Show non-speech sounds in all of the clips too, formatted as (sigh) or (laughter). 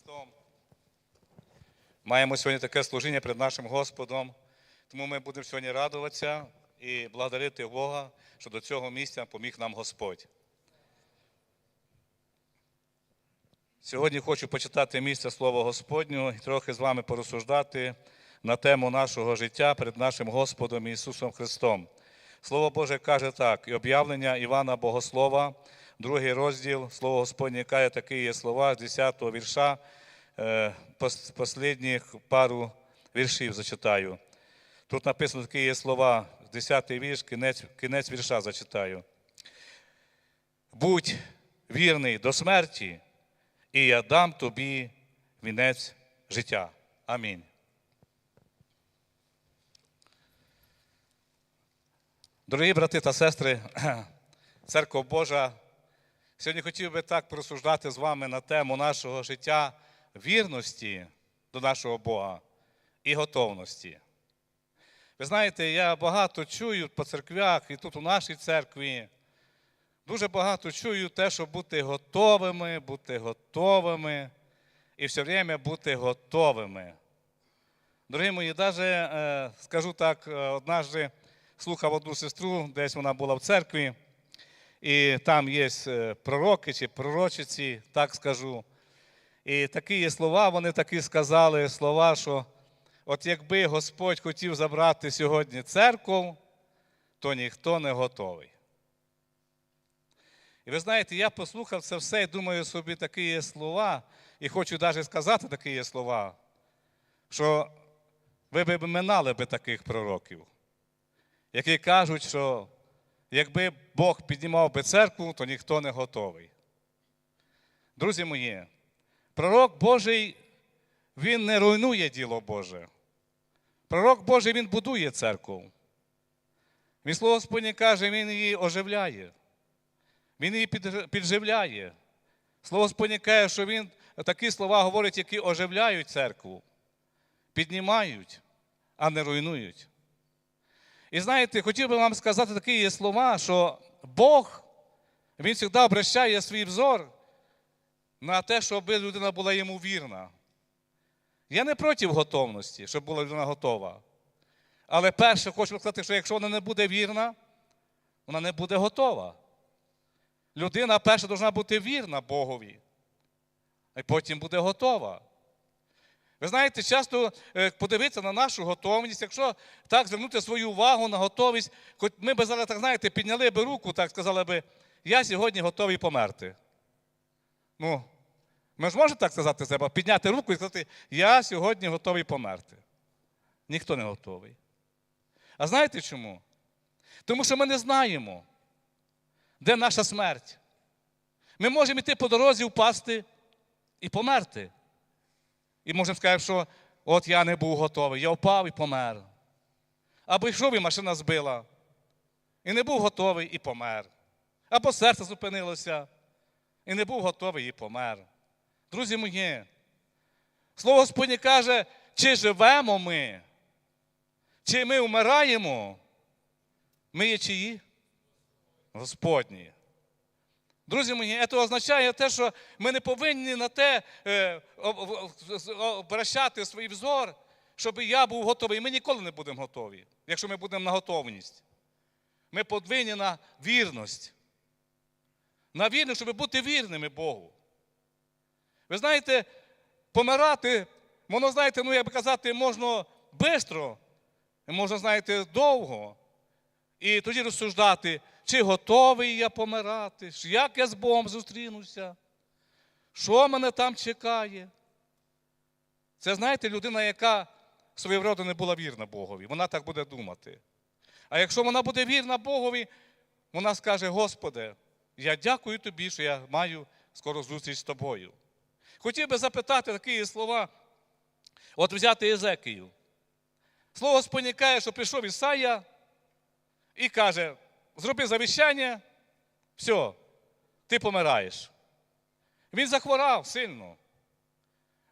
Христом. Маємо сьогодні таке служіння перед нашим Господом, тому ми будемо сьогодні радуватися і благодарити Бога, що до цього місця поміг нам Господь. Сьогодні хочу почитати місце Слова Господнього і трохи з вами порозсуждати на тему нашого життя перед нашим Господом Ісусом Христом. Слово Боже каже так, і об'явлення Івана Богослова, другий розділ, Слово Господнє каже, такі є слова з 10 го вірша, е, послідніх пару віршів зачитаю. Тут написано такі є слова, 10-й вірш, кінець, кінець вірша зачитаю. Будь вірний до смерті, і я дам тобі вінець життя. Амінь. Дорогі брати та сестри, (clears throat) церква Божа, сьогодні хотів би так просуждати з вами на тему нашого життя вірності до нашого Бога і готовності. Ви знаєте, я багато чую по церквях і тут у нашій церкві. Дуже багато чую те, що бути готовими, бути готовими і все время бути готовими. Дорогі мої, навіть скажу так, е, однажды слухав одну сестру, десь вона була в церкві, і там є е, пророки чи пророчиці, так скажу. І такі є слова, вони такі сказали слова, що от якби Господь хотів забрати сьогодні церкву, то ніхто не готовий. І ви знаєте, я послухав це все і думаю собі, такі є слова, і хочу навіть сказати такі є слова, що ви б минали би таких пророків, які кажуть, що якби Бог піднімав би церкву, то ніхто не готовий. Друзі мої, пророк Божий, він не руйнує діло Боже. Пророк Божий він будує церкву. Він слово Господнє каже, він її оживляє. Він її підживляє. Слово Господнє каже, що він такі слова говорить, які оживляють церкву, піднімають, а не руйнують. І знаєте, хотів би вам сказати такі слова, що Бог, Він завжди обращає свій взор на те, щоб людина була йому вірна. Я не проти готовності, щоб була людина готова. Але перше хочу сказати, що якщо вона не буде вірна, вона не буде готова. Людина перша повинна бути вірна Богові, а потім буде готова. Ви знаєте, часто е, подивитися на нашу готовність, якщо так звернути свою увагу на готовність, хоч ми би зараз, так знаєте, підняли би руку, так сказали би, я сьогодні готовий померти. Ну, ми ж можемо так сказати себе, підняти руку і сказати, я сьогодні готовий померти. Ніхто не готовий. А знаєте чому? Тому що ми не знаємо, де наша смерть. Ми можемо йти по дорозі, впасти і померти. І можемо сказати, що от я не був готовий, я впав і помер. Або йшов і машина збила, і не був готовий і помер. Або серце зупинилося, і не був готовий і помер. Друзі мої, слово Господнє каже, чи живемо ми, чи ми вмираємо, ми є чиї? Господні. Друзі мої, це означає те, що ми не повинні на те е, обращати свій взор, щоб я був готовий. Ми ніколи не будемо готові, якщо ми будемо на готовність. Ми повинні на вірність. На вірність, щоб бути вірними Богу. Ви знаєте, помирати, воно, знаєте, ну, як би казати, можна швидко, можна, знаєте, довго. І тоді розсуждати, чи готовий я помирати, як я з Богом зустрінуся, що мене там чекає. Це, знаєте, людина, яка своєю роду не була вірна Богові. Вона так буде думати. А якщо вона буде вірна Богові, вона скаже: Господи, я дякую тобі, що я маю скоро зустріч з тобою. Хотів би запитати такі слова, от взяти Єзекію. Слово спонікає, що прийшов Ісая і каже: зроби завіщання, все, ти помираєш. Він захворав сильно.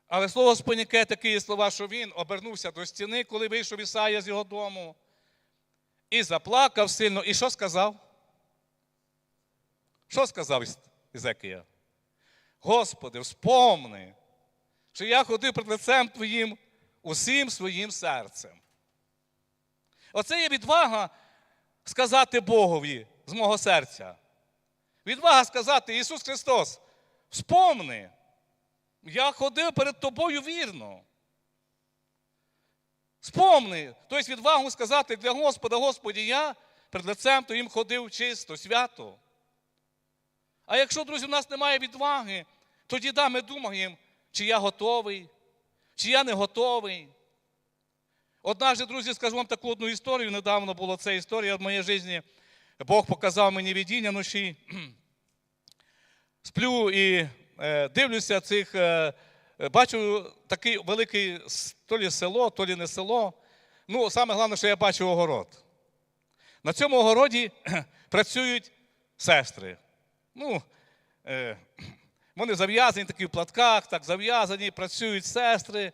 Але слово спонікає такі слова, що він обернувся до стіни, коли вийшов Ісая з його дому, і заплакав сильно. І що сказав? Що сказав Ізекія? Господи, вспомни, що я ходив перед лицем Твоїм усім своїм серцем. Оце є відвага сказати Богові з мого серця. Відвага сказати, Ісус Христос, вспомни, я ходив перед тобою вірно. Спомни, тобто відвагу сказати для Господа, Господі, я перед лицем Твоїм ходив чисто, свято. А якщо, друзі, у нас немає відваги, тоді да, ми думаємо, чи я готовий, чи я не готовий. Однажды, друзі, скажу вам таку одну історію. Недавно була ця історія в моїй житті. Бог показав мені видіння вночі. (clears throat) Сплю і е, дивлюся цих, е, бачу такий великий то лі село, то лі не село. Ну, саме головне, що я бачу огород. На цьому огороді (clears throat) працюють сестри. Ну, е, (clears throat) вони зав'язані такі в платках, так зав'язані, працюють сестри.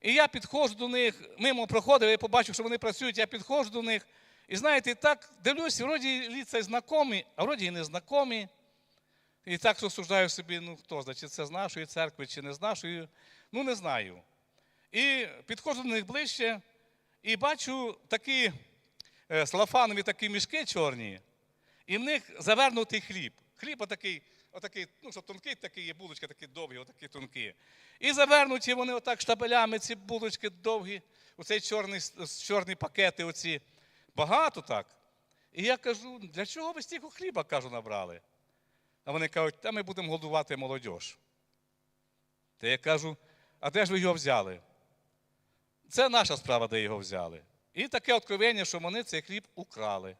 І я підходжу до них, мимо проходив, я побачив, що вони працюють, я підходжу до них. І знаєте, так дивлюсь, вроді ліця й знайомі, а вроді і не знайомі. І так розсуждаю собі, ну хто знає, чи це з нашої церкви, чи не з нашої, ну не знаю. І підходжу до них ближче і бачу такі е, салафанові такі мішки чорні, і в них завернутий хліб. Хліб отакий, отакий, ну, що тонкий такий є, булочки такі довгі, отакі тонкі. І завернуті вони отак штабелями, ці булочки довгі, оцей чорний, чорні пакети, оці. Багато так. І я кажу, для чого ви стільки хліба, кажу, набрали? А вони кажуть, та ми будемо годувати молодь. Та я кажу, а де ж ви його взяли? Це наша справа, де його взяли. І таке откровення, що вони цей хліб украли.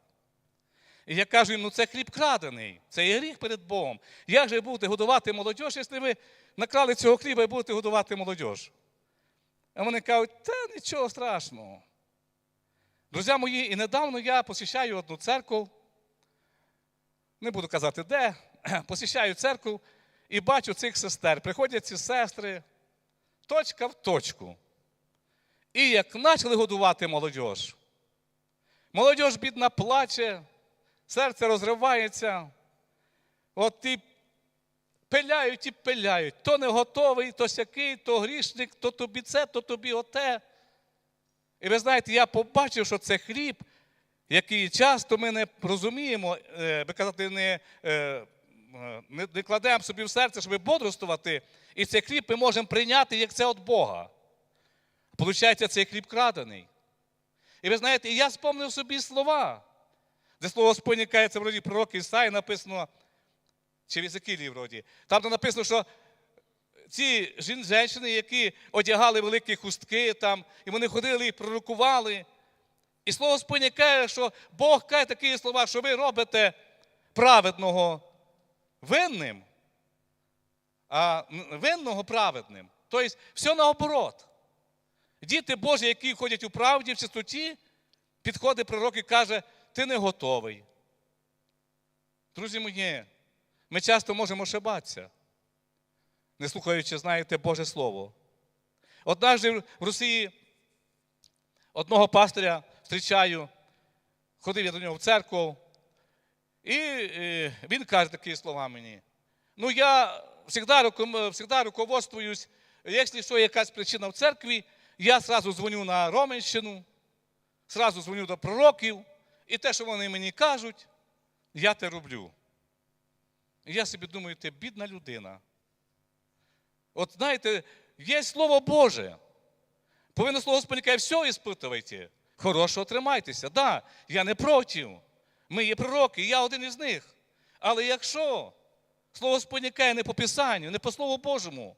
І я кажу їм, ну це хліб крадений, це є гріх перед Богом. Як же будете годувати молодь, якщо ви накрали цього хліба і будете годувати молодь? А вони кажуть, та нічого страшного. Друзі мої, і недавно я посіщаю одну церкву, не буду казати де, (clears throat) посіщаю церкву і бачу цих сестер. Приходять ці сестри, точка в точку. І як почали годувати молодь, молодь бідна плаче, серце розривається. От і пиляють і пиляють. То не готовий, то сякий, то грішник, то тобі це, то тобі оте. І ви знаєте, я побачив, що це хліб, який часто ми не розуміємо, е, би казати, не, е, не, не кладемо собі в серце, щоб бодрствувати. І цей хліб ми можемо прийняти, як це від Бога. Получається, цей хліб крадений. І ви знаєте, і я спомнив собі слова, де слово Господнє кається вроді пророк Ісаї написано, чи в Єзекілії вроді. Там де написано, що ці жінки, які одягали великі хустки, там, і вони ходили і пророкували. І слово Господнє каже, що Бог каже такі слова, що ви робите праведного винним, а винного праведним. Тобто, все наоборот. Діти Божі, які ходять у правді, в чистоті, підходить пророк і каже, ти не готовий. Друзі мої, ми часто можемо ошибатися, не слухаючи, знаєте, Боже Слово. Однажды в Росії одного пастиря зустрічаю, ходив я до нього в церкву, і е, він каже такі слова мені. Ну, я завжди руководствуюсь, якщо що якась причина в церкві, я зразу дзвоню на Роменщину, зразу дзвоню до пророків, і те, що вони мені кажуть, я те роблю. І я собі думаю, ти бідна людина. От знаєте, є Слово Боже. Повинно слово Господне каже, все іспитувайте. Хорошого тримайтеся. Да, я не проти. Ми є пророки, я один із них. Але якщо слово Господнє каже не по Писанню, не по Слову Божому,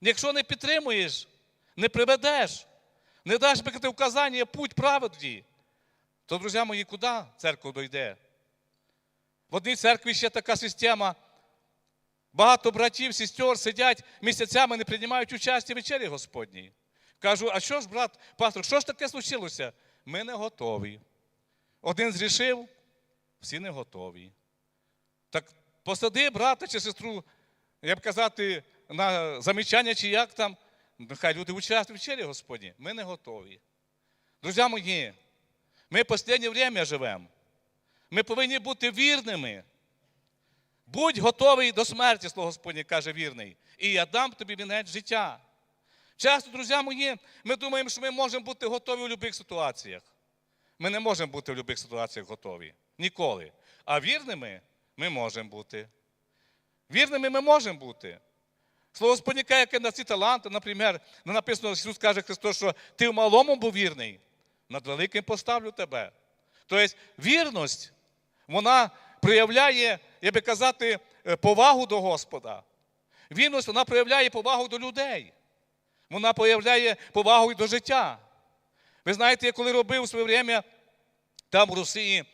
якщо не підтримуєш, не приведеш, не даш би указання, путь праведні, то, друзі мої, куди церква дойде? В одній церкві ще така система. Багато братів, сестер сидять місяцями, не приймають участь у вечері Господній. Кажу, а що ж, брат, пастор, що ж таке случилося? Ми не готові. Один зрішив, всі не готові. Так посади брата чи сестру, я б казати, на замічання чи як там, нехай люди участвують в вечері Господні. Ми не готові. Друзі мої, ми останнє время живемо. Ми повинні бути вірними. Будь готовий до смерті, слово Господнє каже вірний. І я дам тобі вінець життя. Часто, друзі мої, ми думаємо, що ми можемо бути готові у будь-яких ситуаціях. Ми не можемо бути в будь-яких ситуаціях готові. Ніколи. А вірними ми можемо бути. Вірними ми можемо бути. Слово спонікає, яке на ці таланти, наприклад, написано, Ісус каже Христос, що ти в малому був вірний, над великим поставлю тебе. Тобто вірність, вона проявляє, я би казати, е, повагу до Господа. Вірність, вона проявляє повагу до людей. Вона проявляє повагу і до життя. Ви знаєте, я коли робив у своє время там в Росії,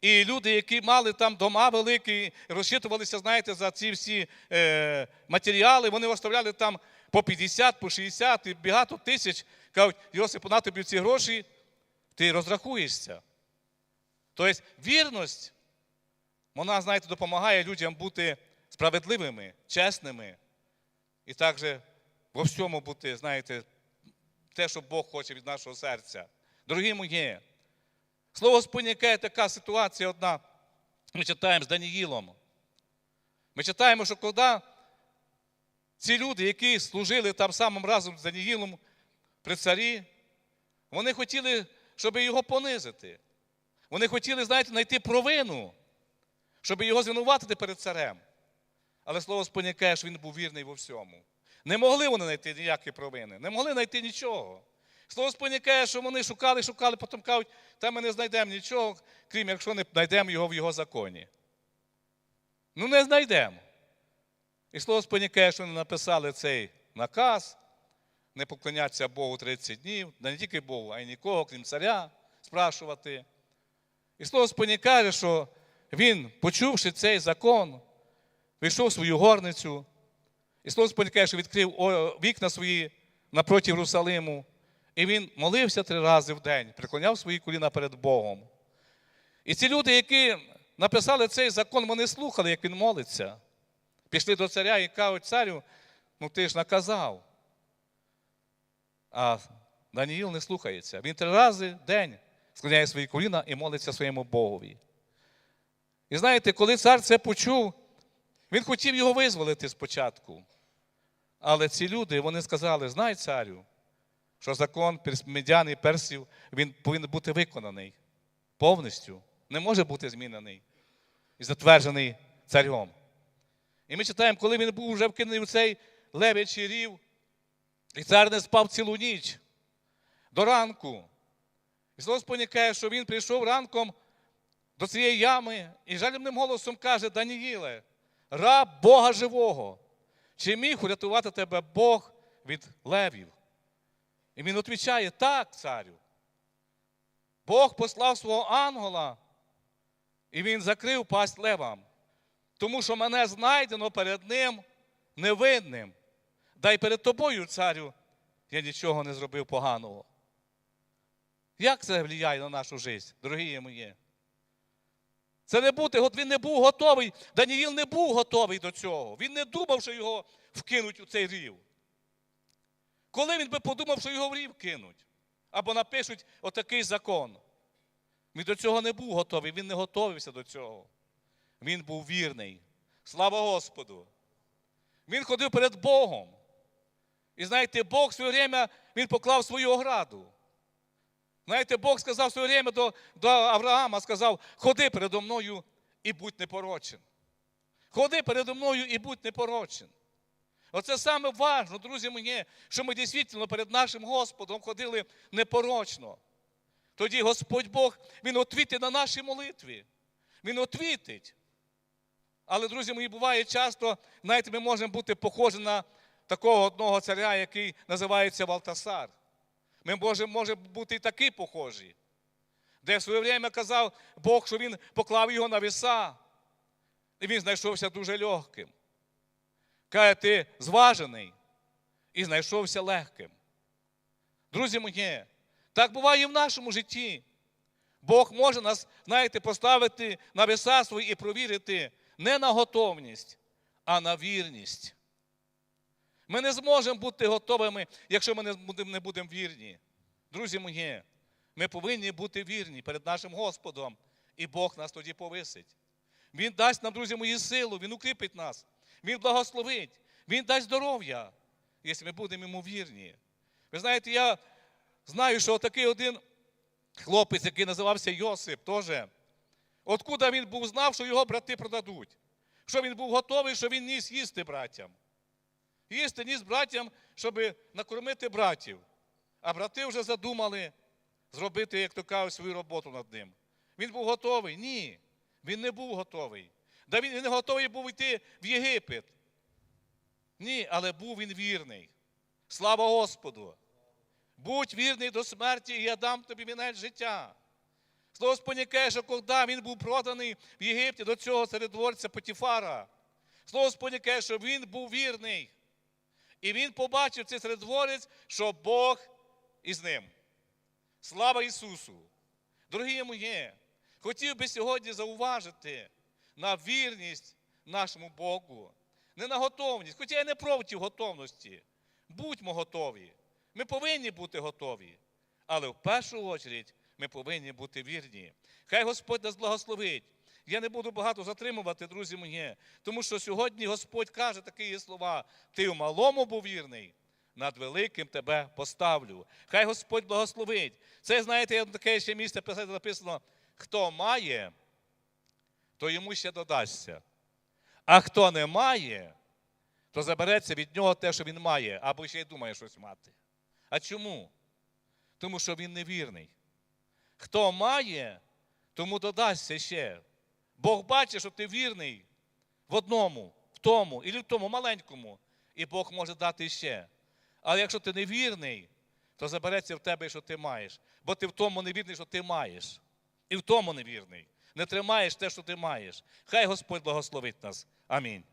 і люди, які мали там дома великі, розчитувалися, знаєте, за ці всі е, матеріали, вони оставляли там по 50, по 60 і багато тисяч. Кажуть, Йосип, на тобі ці гроші, ти розрахуєшся. Тобто вірність, вона, знаєте, допомагає людям бути справедливими, чесними і також во всьому бути, знаєте, те, що Бог хоче від нашого серця. Дорогі мої, слово споняке така ситуація одна. Ми читаємо з Даніїлом. Ми читаємо, що коли ці люди, які служили там самим разом з Даніїлом при царі, вони хотіли, щоб його понизити. Вони хотіли, знаєте, знайти провину, щоб його звинуватити перед царем. Але слово споняке, що він був вірний во всьому. Не могли вони знайти ніякі провини, не могли знайти нічого. Слово споняке, що вони шукали, шукали, потім кажуть, та ми не знайдемо нічого, крім якщо не знайдемо його в його законі. Ну, не знайдемо. І слово споняке, що вони написали цей наказ, не поклонятися Богу 30 днів, не тільки Богу, а й нікого, крім царя, спрашувати. І слово споняке, що він, почувши цей закон, вийшов в свою горницю. І слово спонікає, що відкрив вікна свої напроти Єрусалиму. І він молився три рази в день, приклоняв свої коліна перед Богом. І ці люди, які написали цей закон, вони слухали, як він молиться. Пішли до царя і кажуть, царю, ну ти ж наказав. А Даніїл не слухається. Він три рази в день склоняє свої коліна і молиться своєму Богові. І знаєте, коли цар це почув, він хотів його визволити спочатку. Але ці люди вони сказали: знай царю, що закон медян і персів він повинен бути виконаний повністю, не може бути змінений і затверджений царем. І ми читаємо, коли він був вже вкинений у цей левячий рів, і цар не спав цілу ніч до ранку. І слово спонікає, що він прийшов ранком до цієї ями і жалібним голосом каже: Даніїле, раб Бога живого. Чи міг урятувати тебе Бог від левів? І він відповідає, так, царю. Бог послав свого ангела, і він закрив пасть левам, тому що мене знайдено перед ним невинним. Да й перед тобою, царю, я нічого не зробив поганого. Як це впливає на нашу життя, дорогі мої? Це не бути, от він не був готовий. Даніїл не був готовий до цього. Він не думав, що його вкинуть у цей рів. Коли він би подумав, що його в рів кинуть, або напишуть отакий закон. Він до цього не був готовий, він не готовився до цього. Він був вірний. Слава Господу! Він ходив перед Богом. І знаєте, Бог в своє время він поклав свою ограду. Знаєте, Бог сказав в своє время до, до Авраама, сказав, ходи передо мною і будь непорочен. Ходи передо мною і будь непорочен. Оце саме важно, друзі мої, що ми дійсно перед нашим Господом ходили непорочно. Тоді Господь Бог, Він отвітить на наші молитві. Він отвітить. Але, друзі мої, буває часто, знаєте, ми можемо бути похожі на такого одного царя, який називається Валтасар. Ми можемо може бути і такі похожі, де в своє время казав Бог, що він поклав його на віса, і він знайшовся дуже легким. Каже, ти зважений і знайшовся легким. Друзі мої, так буває і в нашому житті. Бог може нас, знаєте, поставити на веса свої і провірити не на готовність, а на вірність. Ми не зможемо бути готовими, якщо ми не будемо, вірні. Друзі мої, ми повинні бути вірні перед нашим Господом, і Бог нас тоді повисить. Він дасть нам, друзі мої, силу, Він укріпить нас, Він благословить, Він дасть здоров'я. якщо ми будемо йому вірні. Ви знаєте, я знаю, що такий один хлопець, який називався Йосип, теж. Откуда він був знав, що його брати продадуть? Що він був готовий, що він ніс їсти братям. Їсти ніс братям, щоб накормити братів. А брати вже задумали зробити, як то кажуть, свою роботу над ним. Він був готовий? Ні. Він не був готовий. Да він не готовий був йти в Єгипет. Ні, але був він вірний. Слава Господу! Будь вірний до смерті, і я дам тобі вінець життя. Слово Господнє каже, що коли він був проданий в Єгипті до цього середворця Потіфара, Слово Господнє каже, що він був вірний. І він побачив цей середворець, що Бог із ним. Слава Ісусу! Дорогі мої, хотів би сьогодні зауважити на вірність нашому Богу, не на готовність, хоча я не проти готовності. Будьмо готові. Ми повинні бути готові. Але в першу чергу ми повинні бути вірні. Хай Господь нас благословить. Я не буду багато затримувати, друзі мої, тому що сьогодні Господь каже такі слова: ти в малому був вірний, над великим тебе поставлю. Хай Господь благословить. Це, знаєте, таке ще місце писати написано: хто має, то йому ще додасться. А хто не має, то забереться від нього те, що він має, або ще й думає щось мати. А чому? Тому що він невірний. Хто має, тому додасться ще. Бог бачить, що ти вірний в одному, в тому, і в тому маленькому, і Бог може дати ще. Але якщо ти невірний, то забереться в тебе, що ти маєш. Бо ти в тому невірний, що ти маєш. І в тому невірний. Не тримаєш те, що ти маєш. Хай Господь благословить нас. Амінь.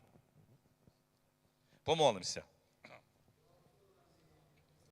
Помолимося.